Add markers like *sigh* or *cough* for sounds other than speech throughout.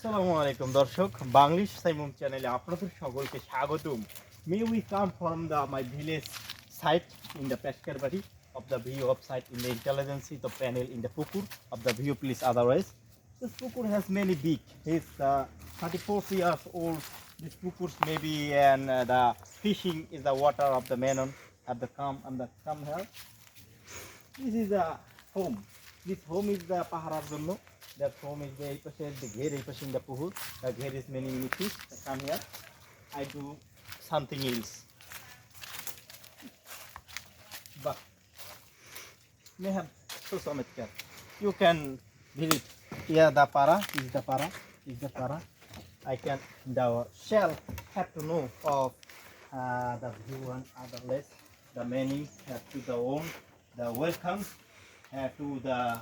আসসালামু আলাইকুম দর্শক বাংলিশ সাইমুম চ্যানেলে আপনাদের সকলকে স্বাগতম may we come from the my village site in the প্যাসকারবাড়ি of the view of site in the intelligence the panel in the pukur of the view please otherwise this pukur has many big his thirty four years old this pukur may be and the fishing is the water of the man on at the come and the come here this is the home This home is the Paharar Zonno. That home is the Ipashe, the Gher Ipash in the Puhur. The Gher is many many I come here. I do something else. But may have so Samatkar. You can visit. Here the para is the para is the para. I can the shell have to know of uh, the view and other less the many have to the own the welcome uh, to the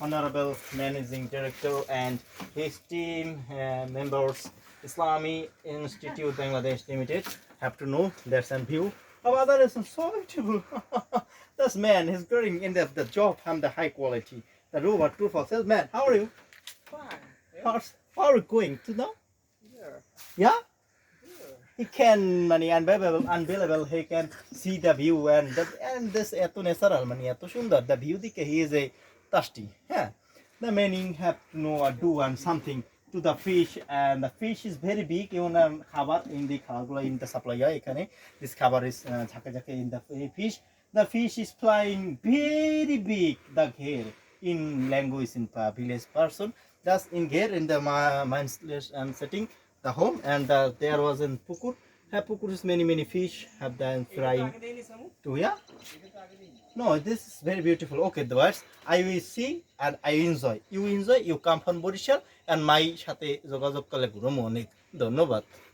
Honorable Managing Director and his team uh, members, Islami Institute Bangladesh Limited, have to know their some view. other that is so beautiful. *laughs* this man is growing in the, the job and the high quality. The robot two for sales. Man, how are you? Fine. Yeah. how are you going to now? Yeah. Yeah? he can money unbelievable unbelievable he can see the view and the, and this eto natural money eto sundar the view দিকে he is a thirsty yeah the meaning have to know or do and something to the fish and the fish is very big even khabar in the khagula in the supply হয় এখানে this khabar is uh, jhake in the fish the fish is flying very big the ঘের in language in village person just in gear in the mindless and setting the home and uh, there was in Pukur. Have Pukur is many many fish have them frying to yeah. No, this is very beautiful. Okay, the words I will see and I enjoy. You enjoy. You come from Borishal and my সাথে যোগাযোগ করলে guru monik dhonnobad